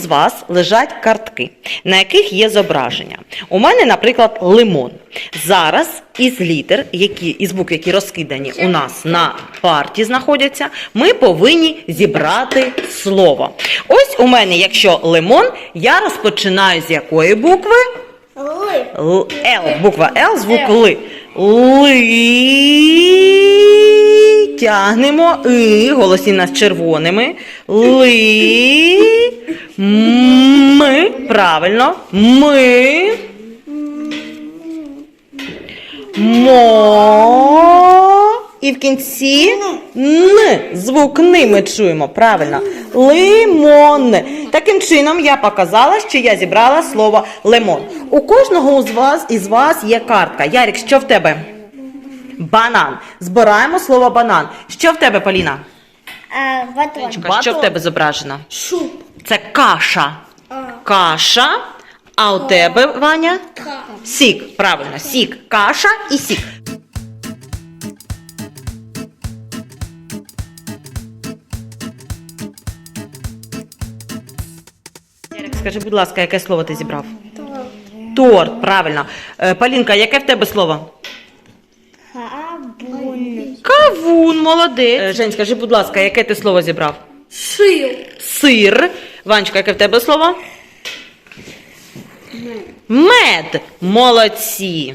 з вас лежать картки, на яких є зображення. У мене, наприклад, лимон. Зараз із літер, які, із букв, які розкидані у нас на парті знаходяться, ми повинні зібрати слово. Ось у мене, якщо лимон, я розпочинаю з якої букви? Л, Л, буква Л, звук Ли. Ли. Тягнемо И, голосні нас червоними. Ли. Ми. Правильно. Ми. Мо. І в кінці Н. Звук Ни ми чуємо. Правильно. Лимон. Таким чином я показала, що я зібрала слово лимон. У кожного з вас із вас є картка. Ярік, що в тебе? Банан. Збираємо слово банан. Що в тебе, Поліна? А, батон. Що в тебе зображено? Шуп. Це каша. Каша. А у тебе, Ваня? Ка. Сік. Правильно, сік. Каша і сік. Ярик, скажи, будь ласка, яке слово ти зібрав? Торт, правильно. Е, Полінка, яке в тебе слово? Кавун, молодець. Е, Жень, скажи, будь ласка, яке ти слово зібрав? Сир. Сир. Ванечка, яке в тебе слово? Мед. Мед. Молодці.